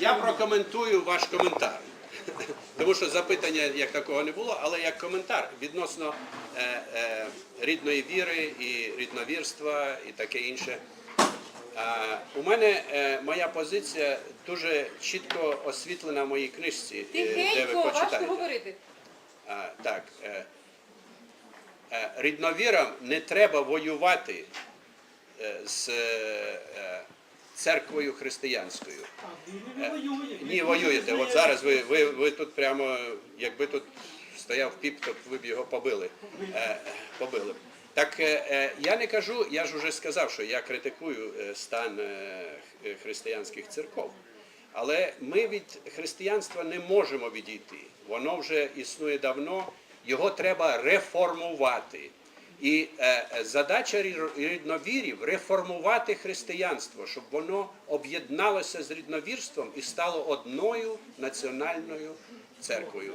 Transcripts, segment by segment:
я прокоментую ваш коментар. Тому що запитання як такого не було, але як коментар відносно е, е, рідної віри і рідновірства і таке інше. Е, у мене е, моя позиція дуже чітко освітлена в моїй книжці, е, де ви почитаєте. говорити. Так. Е, е, рідновірам не треба воювати е, церквою християнською. Е, Ні, воюєте. От зараз ви, ви, ви тут прямо, якби тут стояв піп, то ви б його побили. Е, побили. Так е, е, я не кажу, я ж вже сказав, що я критикую стан християнських церков. Але ми від християнства не можемо відійти. Воно вже існує давно, його треба реформувати. І е, е, задача рі- рідновірів реформувати християнство, щоб воно об'єдналося з рідновірством і стало одною національною церквою.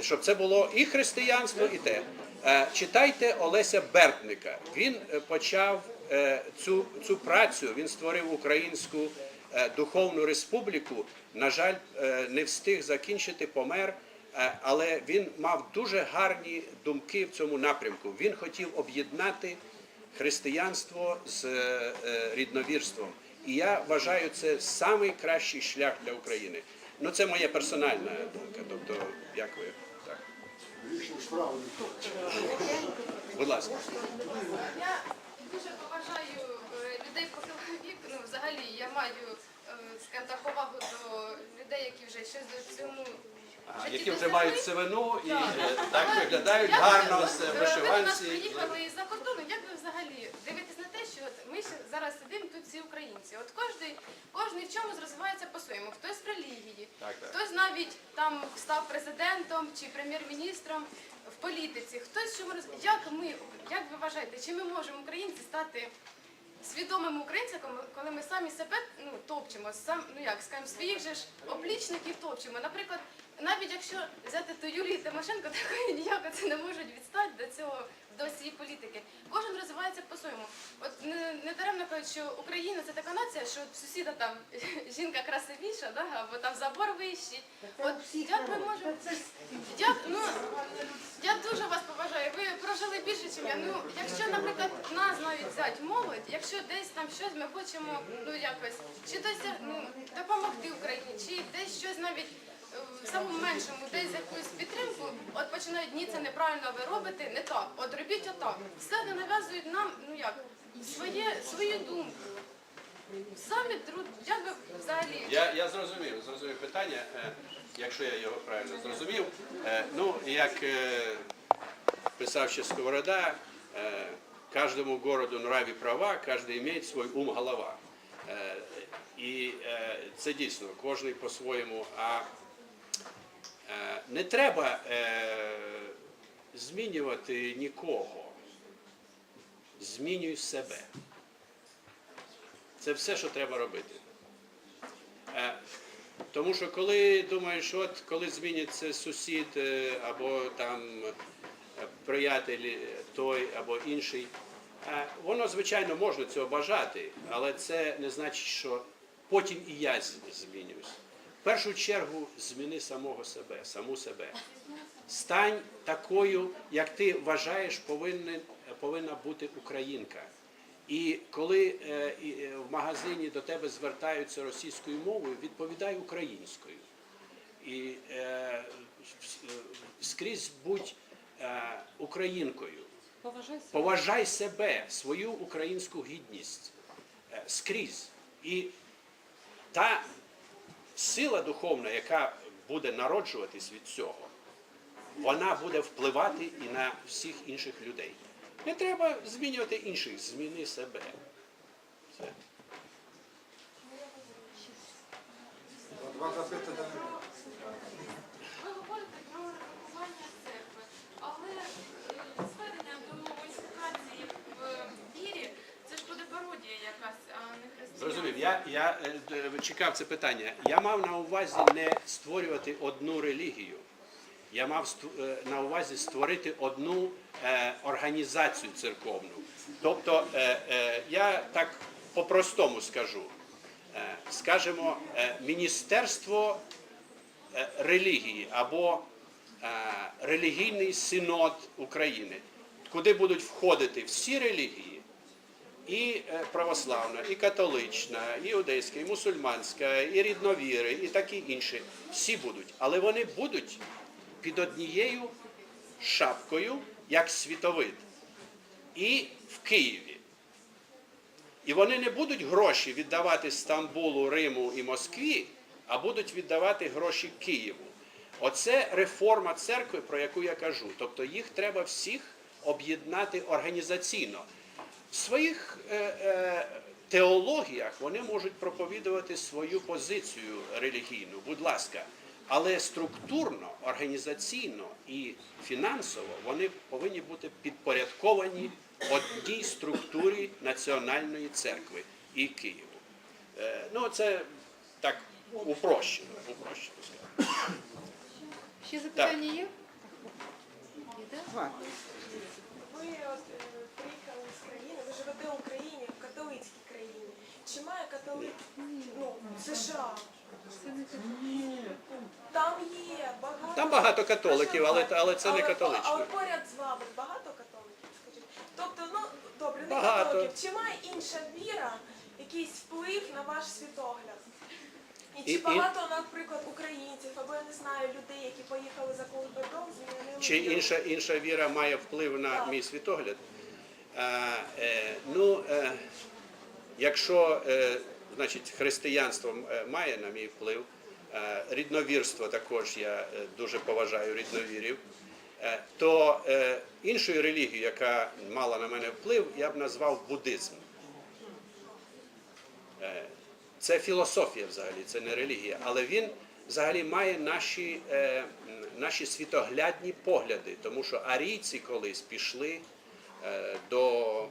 Щоб це було і християнство, і те. Е, Читайте Олеся Бертника. Він почав цю, цю працю, він створив українську духовну республіку. На жаль, не встиг закінчити, помер. Е, Але він мав дуже гарні думки в цьому напрямку. Він хотів об'єднати християнство з е, е, рідновірством. І я вважаю, це найкращий шлях для України. Ну, це моя персональна думка. Тобто, дякую. Так. Будь ласка. Я дуже поважаю людей похилого віку. Ну, взагалі, я маю, скажімо так, повагу до людей, які вже щось до цьому які вже мають сивину і Так. е, так виглядають гарно з е, Ви приїхали із-за кордону. Як ви взагалі дивитесь на те, що ми зараз сидимо тут всі українці? От кожний, кожний в чомусь розвивається по-своєму. Хтось в релігії, хтось навіть там став президентом чи прем'єр-міністром в політиці. Хтось чому роз... як ми, як ви вважаєте, чи ми можемо українці стати свідомими українцями, коли ми самі себе ну, топчемо, сам, ну як скажімо, своїх же ж оплічників топчемо. Наприклад, навіть якщо взяти ту Юлію Тимошенко, такої ніяко це не можуть відстати до цього до цієї політики. Кожен розвивається по-своєму. От не, не даремно кажуть, що Україна це така нація, що от сусіда там жінка красивіша, да? або там забор вищий. От як ми можемо як, ну, я дуже вас поважаю. Ви прожили більше, ніж я. Ну, якщо, наприклад, нас навіть взяти молодь, якщо десь там щось ми хочемо, ну якось, чи досяг, ну, допомогти Україні, чи десь щось навіть в самому меншому, десь якусь підтримку, от починають ні, це неправильно ви робите, не так. От робіть отак. Все одно нав'язують нам, ну як, своє, свою думку. Самі труд, як ви взагалі. Я, я зрозумів, зрозумів питання, е, якщо я його правильно зрозумів. Е, Ну, як е, писав ще Сковорода, е, каждому городу нраві права, кожен має свій ум голова. І це дійсно, кожен по-своєму. А не треба е, змінювати нікого. Змінюй себе. Це все, що треба робити. Е, Тому що коли думаєш, от коли зміниться сусід е, або там е, приятель е, той або інший, е, воно, звичайно, можна цього бажати, але це не значить, що потім і я змінюсь. Першу чергу зміни самого себе, саму себе. Стань такою, як ти вважаєш, повинен, повинна бути українка. І коли е, е, в магазині до тебе звертаються російською мовою, відповідай українською. І е, е, скрізь будь е, українкою. Поважай себе. Поважай себе, свою українську гідність е, скрізь. І та сила духовна, яка буде народжуватись від цього, вона буде впливати і на всіх інших людей. Не треба змінювати інших, зміни себе. Все. Ви говорите про реформування церкви, але е, зведення до уніфікації в вірі це ж буде пародія якась, а не християнство. Зрозумів. Я, я е, чекав це питання. Я мав на увазі не створювати одну релігію. Я мав е, на увазі створити одну е, організацію церковну. Тобто, е, е, я так по-простому скажу. е, скажімо, е, Міністерство е, релігії або е, релігійний синод України, куди будуть входити всі релігії, і е, православна, і католична, і іудейська, і мусульманська, і рідновіри, і такі інші. Всі будуть. Але вони будуть під однією шапкою, як світовид, і в Києві. І вони не будуть гроші віддавати Стамбулу, Риму і Москві, а будуть віддавати гроші Києву. Оце реформа церкви, про яку я кажу. Тобто їх треба всіх об'єднати організаційно. В своїх е, е, теологіях вони можуть проповідувати свою позицію релігійну, будь ласка. Але структурно, організаційно і фінансово вони повинні бути підпорядковані одній структурі Національної церкви і Києву. Е, ну, це так упрощено. упрощено сказано. Ще запитання є? Є, да? Ви от, е, приїхали з країни, ви живете в Україні, в католицькій країні. Чи має католик США? Там є багато. Там багато католиків, але, але це не католичні. Але поряд з вами багато католиків, скажіть. Тобто, ну добре, не Багато. католиків. Чи має інша віра якийсь вплив на ваш світогляд? І чи І- і- багато, наприклад, українців, або я не знаю, людей, які поїхали за кордон, змінили Чи віру? інша, інша віра має вплив на Так. мій світогляд? А, е, ну, е, якщо е, значить, християнство е, має на мій вплив, е, рідновірство також я е, дуже поважаю рідновірів, то іншою релігією, яка мала на мене вплив, я б назвав буддизм. Це філософія взагалі, це не релігія, але він взагалі має наші, наші світоглядні погляди, тому що арійці колись пішли до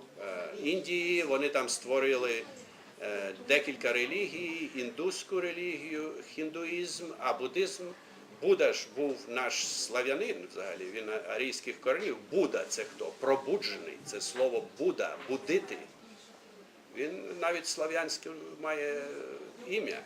Індії, вони там створили декілька релігій, індуську релігію, хіндуїзм, а буддизм. Будда ж був наш слав'янин взагалі, він арійських коренів. Будда це хто? Пробуджений. Це слово Будда, будити. Він навіть слав'янське має ім'я.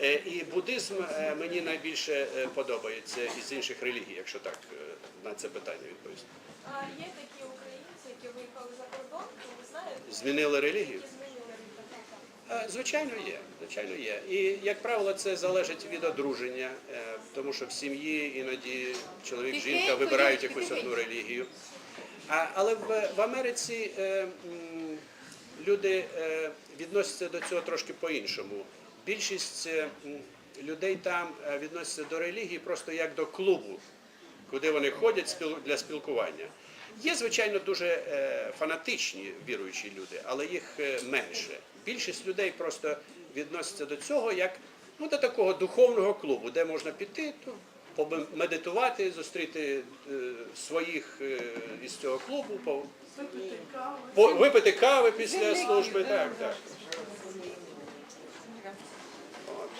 Е, І буддизм е, мені найбільше е, подобається із інших релігій, якщо так е, на це питання відповісти. А є такі українці, які виїхали за кордон, то ви знаєте, Змінили релігію? які змінили релігію? Е, Звичайно, є. Звичайно, є. І як правило, це залежить від одруження, е, тому що в сім'ї іноді чоловік жінка вибирають якусь одну релігію. А, але в, в Америці е, м, люди е, відносяться до цього трошки по-іншому. Більшість е, м, людей там е, відносяться до релігії просто як до клубу, куди вони ходять спіл- для спілкування. Є, звичайно, дуже е, фанатичні віруючі люди, але їх е, менше. Більшість людей просто відносяться до цього як ну, до такого духовного клубу, де можна піти, то помедитувати, зустріти е, своїх із цього клубу, по, по, випити кави після служби. Так, так. От,